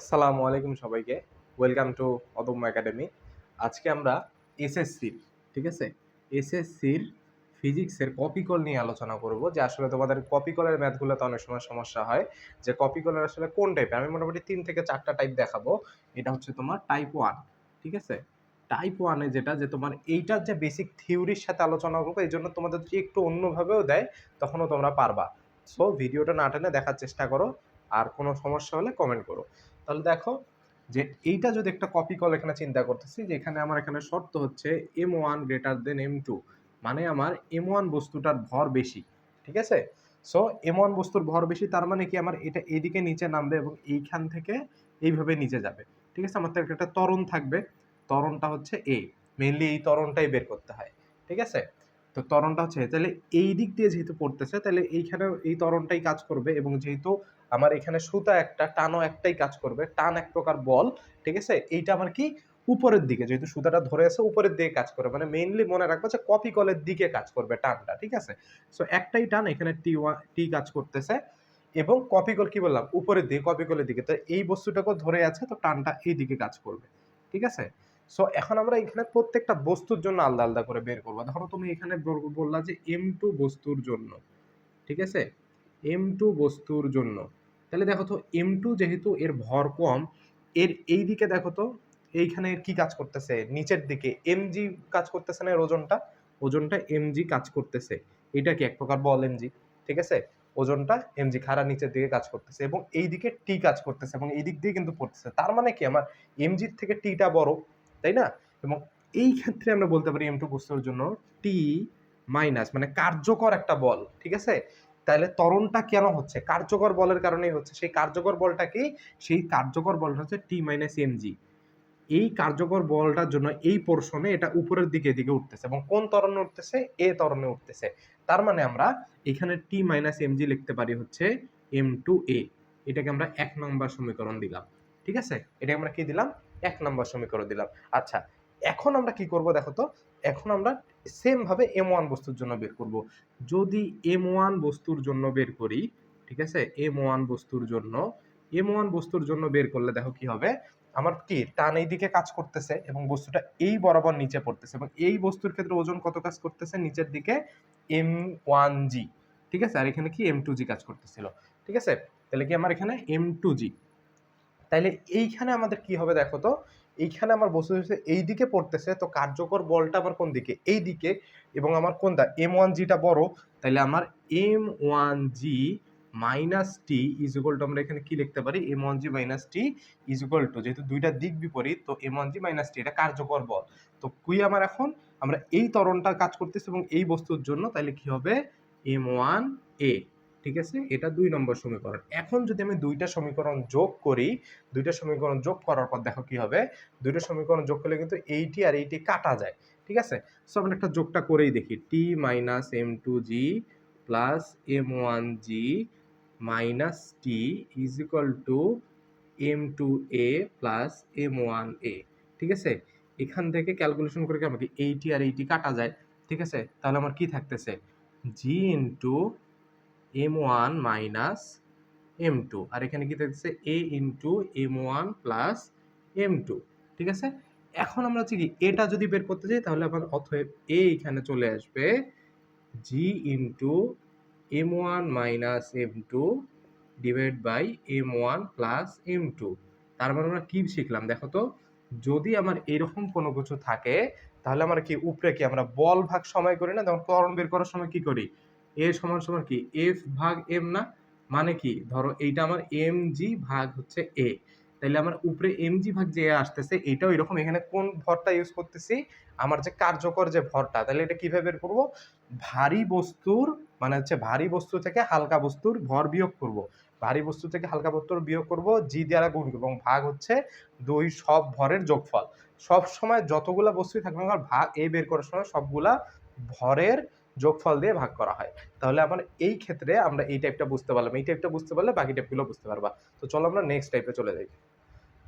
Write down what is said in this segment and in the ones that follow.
আসসালামু আলাইকুম সবাইকে। ওয়েলকাম টু অদম্য একাডেমি আজকে আমরা এসএসসির ঠিক আছে? এসএসসির ফিজিক্সের কপি কল নিয়ে আলোচনা করব, যে আসলে তোমাদের কপি কলের ম্যাথগুলোতে অনেক সময় সমস্যা হয়, যে কপি কলের আসলে কোন টাইপের আমি মোটামুটি তিন থেকে চারটা টাইপ দেখাবো। এটা হচ্ছে তোমার টাইপ ওয়ান ঠিক আছে? টাইপ ওয়ানে যেটা, যে তোমার এইটার যে বেসিক থিওরির সাথে আলোচনা করব, এই জন্য তোমাদের যদি একটু অন্যভাবেও দেয়, তখনও তোমরা পারবা। সো ভিডিওটা না টেনে দেখার চেষ্টা করো, আর কোনো সমস্যা হলে কমেন্ট করো। তাহলে দেখো যে এইটা যদি একটা কপি কল এখানে চিন্তা করতেছি যে এখানে আমার এখানে শর্ত হচ্ছে M one greater than M two মানে আমার এম ওয়ান বস্তুটার ভর বেশি, ঠিক আছে? সো এম ওয়ান বস্তুর ভর বেশি, তার মানে কি আমার এটা এইদিকে নিচে নামবে এবং এইখান থেকে এইভাবে নিচে যাবে, ঠিক আছে? আমার একটা ত্বরণ থাকবে ত্বরণটা হচ্ছে এ মেনলি এই ত্বরণটাই বের করতে হয়, ঠিক আছে? তো ত্বরণটা হচ্ছে, তাহলে এই দিক দিয়ে যেহেতু পড়তেছে, তাহলে এইখানে এই ত্বরণটাই কাজ করবে এবং যেহেতু আমার এখানে সুতা একটা, টানও একটাই কাজ করবে, টান এক প্রকার বল, ঠিক আছে? এইটা আমার কি উপরের দিকে, যেহেতু সুতাটা ধরে আছে উপরের দিকে কাজ করবে মানে মেইনলি মনে রাখব যে কপি কলের দিকে কাজ করবে টানটা, ঠিক আছে? সো একটাই টান, এখানে টি ওয়ান টি কাজ করতেছে এবং কপি কল কি বললাম? উপরের দিকে কপি কলের দিকে, তো এই বস্তুটাকেও ধরে আছে, তো টানটা এই দিকে কাজ করবে, ঠিক আছে? সো এখন আমরা এখানে প্রত্যেকটা বস্তুর জন্য আলাদা আলাদা করে বের করব। ধরো তুমি এখানে বল- বললা যে এম টু বস্তুর জন্য, ঠিক আছে? এম টু বস্তুর জন্য। তাহলে দেখো তো এম টু যেহেতু এর ভর কম, এর এই দিকে দেখো তো, এইখানে কি কাজ করতেছে? নিচের দিকে। এমজি কাজ করতেছে না এর ওজনটা? ওজনটা এমজি কাজ করতেছে। এটা কি এক প্রকার বল এমজি ঠিক আছে? ওজনটা এমজি খাড়া নিচের দিকে কাজ করতেছে এবং এই দিকে টি কাজ করতেছে এবং এই দিক দিয়ে কিন্তু পড়তেছে। তার মানে কি? আমার এমজির থেকে টিটা বড়। তাই না? এবং এই ক্ষেত্রে আমরা বলতে পারি এম টু বস্তুর জন্য টি মাইনাস মানে কার্যকর একটা বল, ঠিক আছে? তাহলে ত্বরণটা কেন হচ্ছে? কার্যকর বলের কারণেই হচ্ছে, সেই কার্যকর বলটা কি সেই কার্যকর বলটা হচ্ছে টি মাইনাস এমজি এই কার্যকর বলটার জন্য এই পোর্শনে এটা উপরের দিকে দিকে উঠতেছে এবং কোন ত্বরণে উঠতেছে? এ ত্বরণে উঠতেছে। তার মানে আমরা এখানে টি মাইনাস এমজি লিখতে পারি হচ্ছে এম টু এ এটাকে আমরা এক নম্বর সমীকরণ দিলাম, ঠিক আছে? এটা আমরা কি দিলাম? এক নম্বর সমীকরণ দিলাম। আচ্ছা এখন আমরা কি করব দেখো তো? এখন আমরা সেম ভাবে এম ওয়ান বস্তুর জন্য বের করব। যদি এম ওয়ান বস্তুর জন্য বের করি, ঠিক আছে? এম ওয়ান বস্তুর জন্য এম ওয়ান বস্তুর জন্য বের করলে দেখো কি হবে? আমার কি টান এই দিকে কাজ করতেছে এবং বস্তুটা এই বরাবর নিচে পড়তেছে এবং এই বস্তুর ক্ষেত্রে ওজন কত কাজ করতেছে? নিচের দিকে এম ওয়ান জি ঠিক আছে? আর এখানে কি এম টু জি কাজ করতেছিল, ঠিক আছে? তাহলে কি আমার এখানে এম টু জি তাইলে এইখানে আমাদের কি হবে দেখো তো? এইখানে আমার বস্তু এই দিকে পড়তেছে, তো কার্যকর বলটা আমার কোন দিকে এই দিকে এবং আমার কোনটা? এম ওয়ান জিটা বড় তাহলে আমার M one G minus T is equal to আমরা এখানে কি লিখতে পারি? M one G minus T is equal to যেহেতু দুইটা দিক বিপরীত, তো M one G minus T এটা কার্যকর বল। তো কুই আমার এখন? আমরা এই ত্বরণটা কাজ করতেছি এবং এই বস্তুর জন্য তাহলে কি হবে? এম ওয়ান এ ঠিক আছে? এটা দুই নম্বর সমীকরণ। এখন যদি আমি দুইটা সমীকরণ যোগ করি, দুইটা সমীকরণ যোগ করার পর দেখো কি হবে? দুইটা সমীকরণ যোগ করলে কিন্তু এইটি আর এইটি কাটা যায়, ঠিক আছে? সো আমরা একটা যোগটা করেই দেখি। T minus M two G plus M one G minus T is equal to M two a plus M one a ঠিক আছে? এখান থেকে ক্যালকুলেশন করে কি আমাকে এইটি আর এইটি কাটা যায়, ঠিক আছে? তাহলে আমার কি থাকতেছে? G into M one minus M two আর এখানে কি থাকতেছে? A into M one plus M two ঠিক আছে? এখন আমরা হচ্ছে কি, এটা যদি বের করতে যাই, তাহলে আমার অথব এ এখানে চলে আসবে G into M one minus M two divide by M one plus M two তার মানে আমরা কি শিখলাম? দেখো তো, যদি আমার এরকম কোনো কিছু থাকে, তাহলে আমরা কি উপরে কি আমরা বল ভাগ সময় করি না? যেমন ত্বরণ বের করার সময় কি করি? এ সমান সমান কি? এফ ভাগ এম না? মানে কি? ধরো এইটা আমার এম জি ভাগ হচ্ছে এ। তাইলে আমার উপরে এম জি ভাগ যে আসতেছে, এটাও এরকম এখানে কোন ভরটা ইউজ করতেছি? আমার যে কার্যকর যে ভরটা তাহলে এটা কীভাবে বের করব? ভারী বস্তুর মানে হচ্ছে ভারী বস্তু থেকে হালকা বস্তুর ভর বিয়োগ করব। ভারী বস্তু থেকে হালকা বস্তুর বিয়োগ করব, জি দ্বারা গুণ এবং ভাগ হচ্ছে দুই সব ভরের যোগফল। সব সময় যতগুলা বস্তুই থাকবে, আমার ভাগ এই বের করার সময় সবগুলা ভরের যোগফল দিয়ে ভাগ করা হয়। তাহলে আমার এই ক্ষেত্রে আমরা এই টাইপটা বুঝতে পারলাম, এই টাইপটা বুঝতে পারলে বাকি টাইপগুলো বুঝতে পারবা। তো চলো আমরা নেক্সট টাইপে চলে যাই।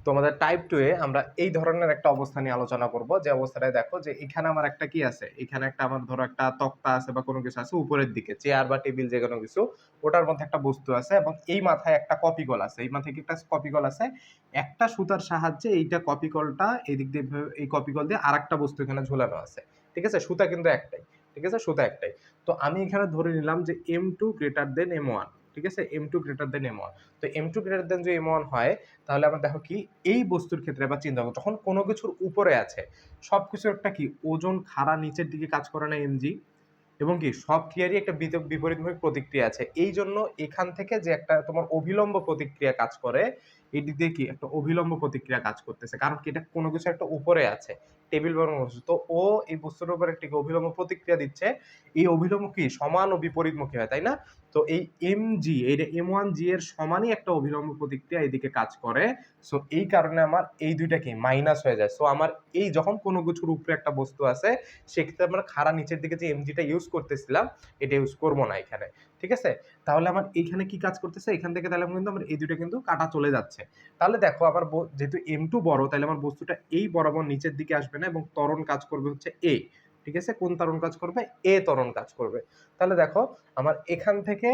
তো আমাদের টাইপ টু এ আমরা এই ধরনের একটা অবস্থা নিয়ে আলোচনা করব। যে অবস্থাটায় দেখো যে এখানে আমার একটা কি আছে? এখানে একটা আমার ধরো একটা তক্তা আছে বা কোনো কিছু আছে উপরের দিকে চেয়ার বা টেবিল যে কোনো কিছু, ওটার মধ্যে একটা বস্তু আছে এবং এই মাথায় একটা কপি কল আছে। এই মাথায় কি একটা কপি কল আছে? একটা সুতার সাহায্যে এইটা কপি কলটা এই দিক দিয়ে এই কপি কল দিয়ে আরেকটা বস্তু এখানে ঝোলানো আছে। ঠিক আছে? সুতা কিন্তু একটাই। ঠিক আছে? সুতা একটাই। তো আমি এখানে ধরে নিলাম যে M two greater than M one ঠিক আছে? M two greater than M one তো এম টু গ্রেটার দেন যদি এম ওয়ান হয়, তাহলে আমরা দেখো কি, এই বস্তুর ক্ষেত্রে আবার চিন্তা করো, যখন কোনো কিছুর উপরে আছে সব কিছুর একটা কি, ওজন খাড়া নিচের দিকে কাজ করে না এমজি এবং কি, সব ক্রিয়ারই একটা বিপরীতমুখী প্রতিক্রিয়া আছে। এই জন্য এখান থেকে যে একটা তোমার অভিলম্ব প্রতিক্রিয়া কাজ করে এটি কি একটা অভিলম্ব প্রতিক্রিয়া কাজ করতেছে। কারণ কি এটা কোনো কিছু একটা উপরে আছে টেবিল বা কোনো তো ও এই বস্তুর উপরে একটি অভিলম্ব প্রতিক্রিয়া দিচ্ছে। এই অভিলম্ব কি? সমান ও বিপরীতমুখী হয়, তাই না? তো এই এম জি এই এম ওয়ান জি এর সমানই একটা অভিলম্ব প্রতিক্রিয়া এইদিকে কাজ করে। সো এই কারণে আমার এই দুইটা কি মাইনাস হয়ে যায়। সো আমার এই যখন কোনো কিছুর উপরে একটা বস্তু আছে, সেক্ষেত্রে আমরা খাড়া নিচের দিকে যে এম জিটা ইউজ করতেছিলাম, এটা ইউজ করব না এখানে। ঠিক আছে? তাহলে আমার এইখানে কি কাজ করতেছে? এখান থেকে তাহলে কিন্তু আমার এই দুইটা কিন্তু কাটা চলে যাচ্ছে। তাহলে দেখো, আমার যেহেতু এম টু বড়, তাহলে আমার বস্তুটা এই বরাবর নিচের দিকে আসবে না এবং ত্বরণ কাজ করবে হচ্ছে এ ঠিক আছে? কোন তরণ কাজ করবে? এ তরণ কাজ করবে। তাহলে দেখো, আমার এখান থেকে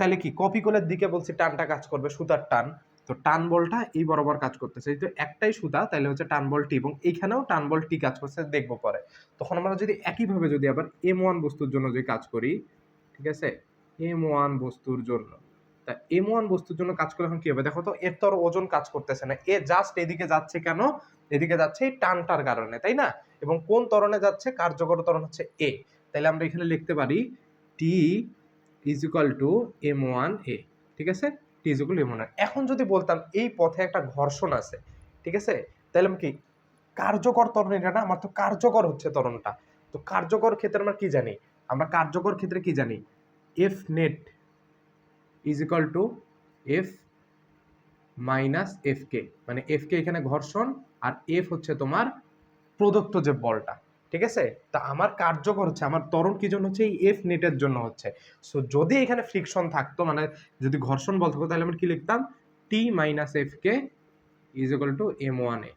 তাহলে কি? কপি কলের দিকে বলছি টানটা কাজ করবে, সুতার টান। তো টান বলটা এই বরাবর কাজ করতেছে। যেহেতু একটাই সুতা, তাহলে হচ্ছে টান বল টি এবং এইখানেও টান বল টি কাজ করছে, দেখব পরে। তখন আমরা যদি একইভাবে যদি আবার এম ওয়ান বস্তুর জন্য যদি কাজ করি, ঠিক আছে? এম ওয়ান বস্তুর জন্য। তা এম ওয়ান বস্তুর জন্য কাজ করলে এখন কি হবে? দেখো তো, এর তো ওজন কাজ করতেছে না। এ জাস্ট এদিকে যাচ্ছে কেন? এদিকে যাচ্ছে এই টানটার কারণে, তাই না? এবং কোন ত্বরণে যাচ্ছে? কার্যকর ত্বরণ হচ্ছে এ তাহলে আমরা এখানে লিখতে পারি T is equal to M one a ঠিক আছে? T is equal M one এখন যদি বলতাম এই পথে একটা ঘর্ষণ আছে, ঠিক আছে? তাহলে আমি কি, কার্যকর ত্বরণ এটা না? আমার তো কার্যকর হচ্ছে ত্বরণটা। তো কার্যকর ক্ষেত্রে আমরা কি জানি? আমরা কার্যকর ক্ষেত্রে কি জানি? F net is equal to F minus F মানে এফ এখানে ঘর্ষণ আর এফ হচ্ছে তোমার প্রদত্ত যে বলটা, ঠিক আছে? তা আমার কার্যকর হচ্ছে, আমার ত্বরণ কি জন্য হচ্ছে? এই এফ নেটের জন্য হচ্ছে। সো যদি এখানে ফ্রিকশন থাকতো মানে যদি ঘর্ষণ বল থাকতো তাহলে আমরা কি লিখতাম? T minus F K is equal to M one a.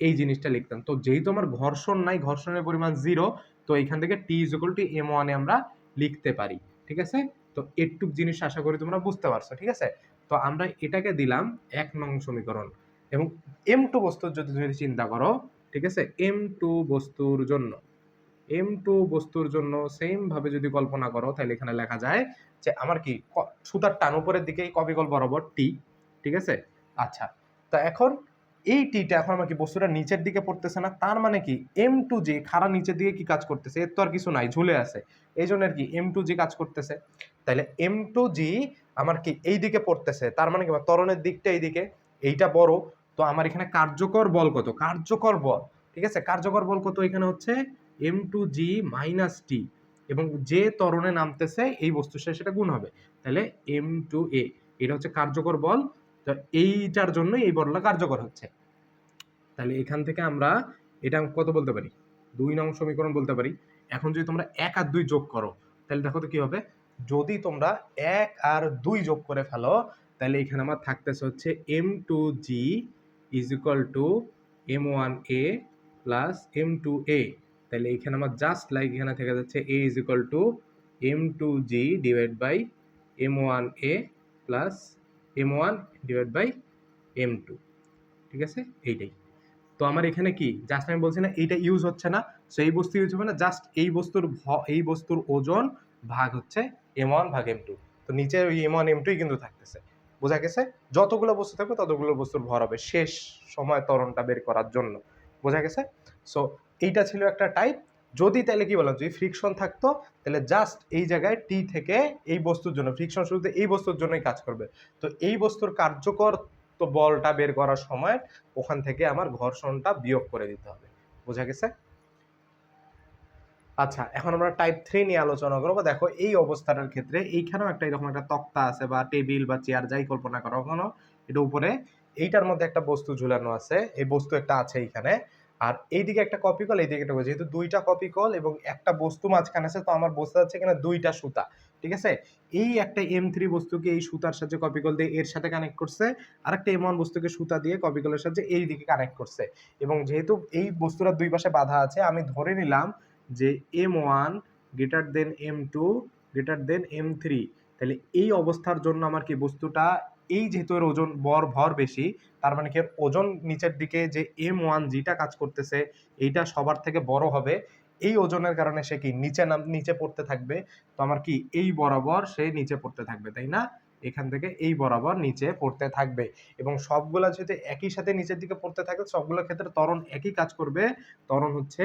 এই জিনিসটা লিখতাম। তো যেহেতু আমার ঘর্ষণ নাই, ঘর্ষণের পরিমাণ জিরো তো এখান থেকে T is equal to M ওয়ানে আমরা লিখতে পারি। ঠিক আছে? তো এটুক জিনিস আশা করি তোমরা বুঝতে পারছ, ঠিক আছে? তো আমরা এটাকে দিলাম এক নং সমীকরণ এবং এম টু বস্তুর যদি তুমি চিন্তা করো, ঠিক আছে? এম টু বস্তুর জন্য এম টু বস্তুর জন্য সেম ভাবে যদি কল্পনা করো, তাহলে এখানে লেখা যায় যে আমার কি সুতার টান উপরের দিকে এই কপিকল বরাবর টি ঠিক আছে? আচ্ছা তা এখন এই টিটা এখন আমার কি বস্তুটা নিচের দিকে পড়তেছে না, তার মানে কি? এম টু জি খাড়া নিচের দিকে কি কাজ করতেছে? এর তো আর কিছু নাই, ঝুলে আছে। এই জন্য আর কি এম টু জি কাজ করতেছে। তাহলে এম টু জি আমার কি এই দিকে পড়তেছে? তার মানে কি আমার ত্বরণের দিকটা এইদিকে? এইটা বড়। তো আমার এখানে কার্যকর বল কত? কার্যকর বল। ঠিক আছে? কার্যকর বল কত? এখানে হচ্ছে M two G minus T এবং যে তরণে নামতেছে, এই বস্তুর সাথে সেটা গুণ হবে। তাহলে এম টু এ এটা হচ্ছে কার্যকর বল। তো এইটার জন্য এই বলটা কার্যকর হচ্ছে। তাহলে এখান থেকে আমরা এটা কত বলতে পারি? দুই নং সমীকরণ বলতে পারি। এখন যদি তোমরা এক আর দুই যোগ করো, তাহলে দেখো তো কি হবে? যদি তোমরা এক আর দুই যোগ করে ফেলো, তাহলে এখানে আমার থাকতেছে হচ্ছে M two G is equal to M one a plus M two a তাহলে এখানে আমার জাস্ট লাইক এখানে থেকে যাচ্ছে a is equal to M two G divide by M one a plus M one divide by M two ঠিক আছে? এইটাই। তো আমার এখানে কি? জাস্ট আমি বলছি না, এইটা ইউজ হচ্ছে না সো এই বস্তু ইউজ হবে না জাস্ট এই বস্তুর এই বস্তুর ওজন ভাগ হচ্ছে এম ওয়ান ভাগ এম টু তো নিচে ওই এম ওয়ান এম টুই কিন্তু থাকতেছে। বোঝা গেছে? যতগুলো বস্তু থাকবে ততগুলো বস্তুর ভর হবে শেষ সময় ত্বরণটা বের করার জন্য, বোঝা গেছে? সো এইটা ছিল একটা টাইপ যদি তাহলে কি বললাম, যদি ফ্রিকশন থাকতো, তাহলে জাস্ট এই জায়গায় টি থেকে এই বস্তুর জন্য ফ্রিকশন শুরুতে এই বস্তুর জন্যই কাজ করবে, তো এই বস্তুর কার্যকর তো বলটা বের করার সময় ওখান থেকে আমার ঘর্ষণটা বিয়োগ করে দিতে হবে। বোঝা গেছে? আচ্ছা এখন আমরা টাইপ থ্রি নিয়ে আলোচনা করব। দেখো, এই অবস্থাটার ক্ষেত্রে এইখানেও একটা এরকম একটা তক্তা আছে বা টেবিল বা চেয়ার যাই কল্পনা করো কোনো এটা উপরে। এইটার মধ্যে একটা বস্তু ঝুলানো আছে, এই বস্তু একটা আছে এইখানে। আর এইদিকে একটা কপি কল এইদিকে একটা যেহেতু দুইটা কপি কল এবং একটা বস্তু মাঝখানে আছে, তো আমার বোঝা যাচ্ছে এখানে দুইটা সুতা। ঠিক আছে? এই একটা এম থ্রি বস্তুকে এই সুতার সাহায্যে কপিকল দিয়ে এর সাথে কানেক্ট করছে। আর একটা এম ওয়ান বস্তুকে সুতা দিয়ে কপিকলের সাহায্যে এই দিকে কানেক্ট করছে। এবং যেহেতু এই বস্তুটার দুই পাশে বাধা আছে, আমি ধরে নিলাম যে M one greater than M two greater than M three তাহলে এই অবস্থার জন্য আমার কি বস্তুটা এই যেহেতু এর ওজন বর, ভর বেশি, তার মানে কি ওজন নিচের দিকে যে এম ওয়ান জিটা কাজ করতেছে, এইটা সবার থেকে বড় হবে। এই ওজনের কারণে সে কি নিচে নাম, নিচে পড়তে থাকবে? তো আমার কি এই বরাবর সে নিচে পড়তে থাকবে, তাই না? এখান থেকে এই বরাবর নিচে পড়তে থাকবে। এবং সবগুলা যদি একই সাথে নিচের দিকে পড়তে থাকে সবগুলোর ক্ষেত্রে ত্বরণ একই কাজ করবে। ত্বরণ হচ্ছে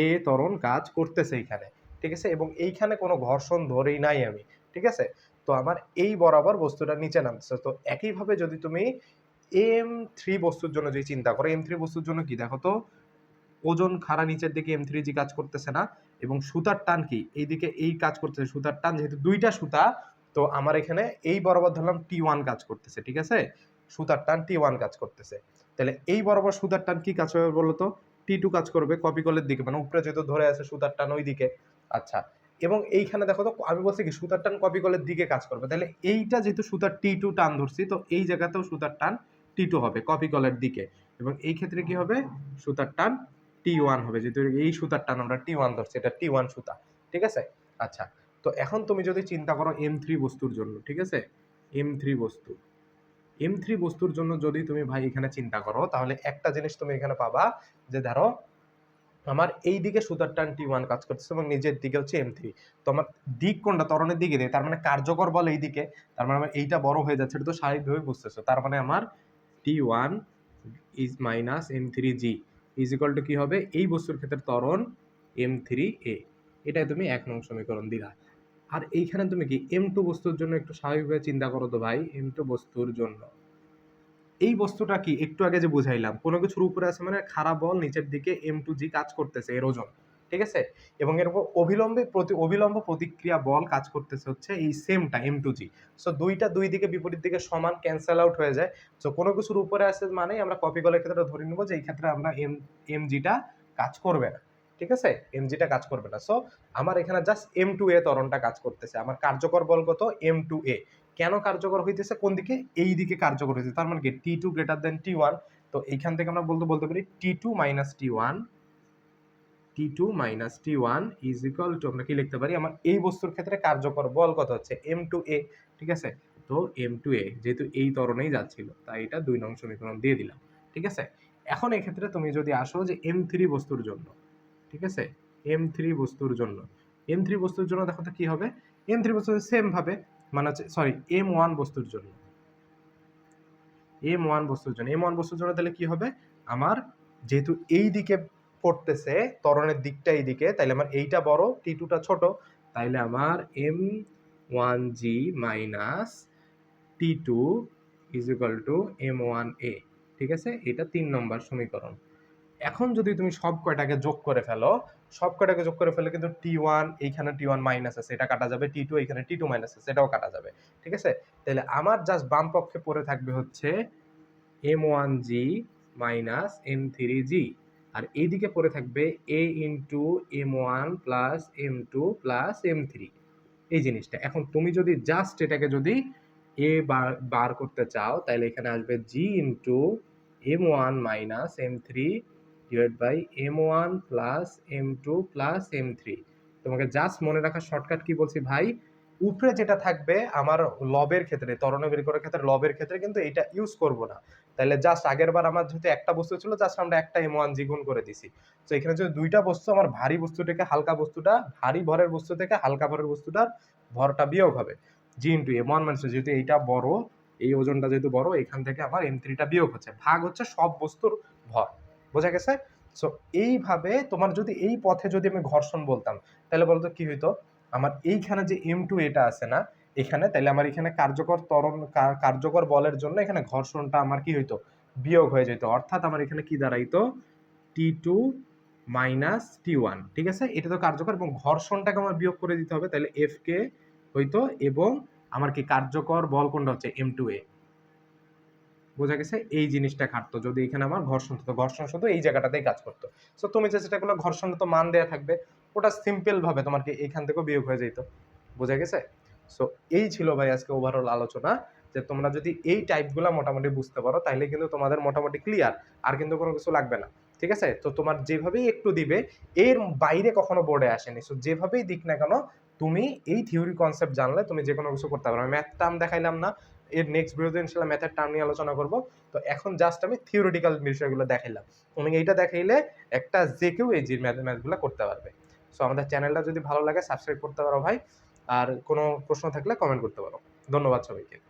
এ ত্বরণ কাজ করতেছে এইখানে, ঠিক আছে? এবং এইখানে কোনো ঘর্ষণ ধরেই নাই আমি, ঠিক আছে? তো আমার এই বরাবর বস্তুটা নিচে নামতেছে। তো একইভাবে যদি তুমি এম থ্রি বস্তুর জন্য যদি চিন্তা করো এম থ্রি বস্তুর জন্য কি দেখো তো? ওজন খাড়া নিচের দিকে এম থ্রি জি কাজ করতেছে না এবং সুতার টান কি? এইদিকে এই কাজ করতেছে, সুতার টান যেহেতু দুইটা সুতা, তো আমার এখানে এই বরাবর ধরলাম টি ওয়ান কাজ করতেছে, ঠিক আছে? সুতার টান টি ওয়ান কাজ করতেছে। তাহলে এই বরাবর সুতার টান কি কাজ হবে বলতো টি টু কাজ করবে কপি কলের দিকে মানে উপরে যেহেতু ধরে আছে সুতার টান ওই দিকে আচ্ছা এবং এইখানে দেখো তো, আমি বলছি কি, সুতার টান কপি কলের দিকে কাজ করবে। তাহলে এইটা যেহেতু সুতার টি টু টান ধরছি, তো এই জায়গাতেও সুতার টান টি টু হবে কপি কলের দিকে। এবং এই ক্ষেত্রে কি হবে? সুতার টান টি ওয়ান হবে, যেহেতু এই সুতার টান আমরা টি ওয়ান ধরছি, এটা টি ওয়ান সুতা, ঠিক আছে? আচ্ছা তো এখন তুমি যদি চিন্তা করো এম থ্রি বস্তুর জন্য, ঠিক আছে? এম থ্রি বস্তু এম থ্রি বস্তুর জন্য যদি তুমি ভাই এখানে চিন্তা করো, তাহলে একটা জিনিস তুমি এখানে পাবা, যে ধরো, আমার এই দিকে সুতার টান টি ওয়ান কাজ করতেছে এবং নিজের দিকে হচ্ছে এম থ্রি তো আমার দিক কোনটা? ত্বরণের দিকে দেয়, তার মানে কার্যকর বল এই দিকে তার মানে আমার এইটা বড় হয়ে যাচ্ছে, এটা তো স্বাভাবিকভাবে বুঝতেছো, তার মানে আমার T one is minus M three G is equal to কী হবে? এই বস্তুর ক্ষেত্রে ত্বরণ এম থ্রি এ এটাই তুমি এক নং সমীকরণ দিলা। আর এইখানে তুমি কি এম টু বস্তুর জন্য একটু স্বাভাবিকভাবে চিন্তা করো তো ভাই এম টু বস্তুর জন্য। এই বস্তুটা কি? একটু আগে যে বুঝাইলাম, কোনো কিছুর উপরে আছে মানে খারাপ বল নিচের দিকে এম টু জি কাজ করতেছে, এর ওজন। ঠিক আছে? এবং এর অবিলম্বে প্রতি, অবিলম্ব প্রতিক্রিয়া বল কাজ করতেছে হচ্ছে এই সেমটা এম টু জি সো দুইটা দুই দিকে বিপরীত দিকে সমান ক্যান্সেল আউট হয়ে যায়। সো কোনো কিছুর উপরে আছে মানে আমরা কপি কলের ক্ষেত্রে ধরে নেব যে এই ক্ষেত্রে আমরা এম এম জিটা কাজ করবে না। ঠিক আছে? এম জিটা কাজ করবে না। সো আমার এখানে জাস্ট এম টু এ তরণটা কাজ করতেছে। আমার কার্যকর বল কত? এম টু এ কেন কার্যকর হইতেছে? কোন দিকে? এই দিকে কার্যকর হইতেছে। তার মানে কি? T two greater than T one তো এইখান থেকে আমরা বলতে বলতে পারি T two minus T one T two minus T one is equal to আমরা কি লিখতে পারি? আমার এই বস্তুর ক্ষেত্রে কার্যকর বল কত হচ্ছে? এম টু এ ঠিক আছে? তো এম টু এ যেহেতু এই তরণেই যাচ্ছিল, তাই এটা দুই নং সমীকরণ দিয়ে দিলাম, ঠিক আছে? এখন এক্ষেত্রে তুমি যদি আসো যে এম থ্রি বস্তুর জন্য, ঠিক আছে? এম থ্রি বস্তুর জন্য এম থ্রি বস্তুর জন্য দেখো তো কি হবে? এম থ্রি বস্তুর সেম ভাবে মানে হচ্ছে সরি এম ওয়ান বস্তুর জন্য এম ওয়ান বস্তুর জন্য এম ওয়ান বস্তুর জন্য তাহলে কি হবে? আমার যেহেতু এই দিকে পড়তেছে, ত্বরণের দিকটা এই দিকে তাইলে আমার এইটা বড় টি টুটা ছোট, তাইলে আমার M one G minus T two is equal to M one a ঠিক আছে? এটা তিন নম্বর সমীকরণ। এখন যদি তুমি সব কয়টাকে যোগ করে ফেলো, সব কয়টাকে যোগ করে ফেলে কিন্তু টি ওয়ান এইখানে টি ওয়ান মাইনাস আছে, এটা কাটা যাবে টি টু এইখানে টি টু মাইনাস আছে, এটাও কাটা যাবে, ঠিক আছে? তাহলে আমার জাস্ট বাম পক্ষে পড়ে থাকবে হচ্ছে M one G minus M three G আর এইদিকে পড়ে থাকবে a into M one plus M two plus M three এই জিনিসটা। এখন তুমি যদি জাস্ট এটাকে যদি এ বার বার করতে চাও তাহলে এখানে আসবে G into M one minus M three divide by M one plus M two plus M three তোমাকে জাস্ট মনে রাখার শর্টকাট কি বলছি ভাই? উপরে যেটা থাকবে আমার লবের ক্ষেত্রে তরণে বের করার ক্ষেত্রে, লবের ক্ষেত্রে কিন্তু এটা ইউজ করব না। তাহলে জাস্ট আগের বার আমার যেহেতু একটা বস্তু ছিল জাস্ট আমরা একটা এম ওয়ান জি গুণ করে দিছি। তো এখানে যদি দুইটা বস্তু, আমার ভারী বস্তু থেকে হালকা বস্তুটা, ভারী ভরের বস্তু থেকে হালকা ভরের বস্তুটার ভরটা বিয়োগ হবে। G into M one minus যেহেতু এইটা বড়, এই ওজনটা যেহেতু বড়, এখান থেকে আমার এম থ্রিটা বিয়োগ হচ্ছে। ভাগ হচ্ছে সব বস্তুর ভর। বোঝা গেছে? সো এইভাবে তোমার যদি এই পথে যদি আমি ঘর্ষণ বলতাম, তাহলে বলতো কি হইতো? আমার এইখানে যে এম টু এটা আছে না এখানে তাহলে আমার এখানে কার্যকর ত্বরণ কার্যকর বলের জন্য এখানে ঘর্ষণটা আমার কি হইতো? বিয়োগ হয়ে যেত অর্থাৎ আমার এখানে কি দাঁড়াইতো? T two minus T one ঠিক আছে? এটা তো কার্যকর এবং ঘর্ষণটাকে আমার বিয়োগ করে দিতে হবে। তাহলে এফ কে হইতো এবং আমার কি কার্যকর বল কোনটা হচ্ছে? এম টু এ বোঝা গেছে? এই জিনিসটা খাটতো যদি এখানে আমার ঘর্ষণ হতো, ঘর্ষণ শুধু এই জায়গাটাতেই কাজ করতো। সো তুমি যে করলে ঘর্ষণ তো মান দেয়া থাকবে, ওটা সিম্পল ভাবে তোমার কি এখান থেকেও বিয়োগ হয়ে যেত বোঝা গেছে? সো এই ছিল ভাই আজকে ওভারঅল আলোচনা, যে তোমরা যদি এই টাইপগুলো মোটামুটি বুঝতে পারো তাহলে কিন্তু তোমাদের মোটামুটি ক্লিয়ার আর কিন্তু কোনো কিছু লাগবে না। ঠিক আছে? তো তোমার যেভাবেই একটু দিবে, এর বাইরে কখনো বোর্ডে আসেনি। সো যেভাবেই দিক না কেন, তুমি এই থিওরি কনসেপ্ট জানলে তুমি যে কোনো কিছু করতে পারবে। ম্যাথ টার্ম দেখাইলাম না, এর নেক্সট ভিডিওতে ইনশাল্লাহ ম্যাথের টার্ম নিয়ে আলোচনা করব। তো এখন জাস্ট আমি থিওরিটিক্যাল বিষয়গুলো দেখাইলাম। তুমি এইটা দেখাইলে একটা যে কেউ এই যে ম্যাথ ম্যাথগুলো করতে পারবে। সো আমাদের চ্যানেলটা যদি ভালো লাগে সাবস্ক্রাইব করতে পারো ভাই। আর কোনো প্রশ্ন থাকলে কমেন্ট করতে পারো। ধন্যবাদ সবাইকে।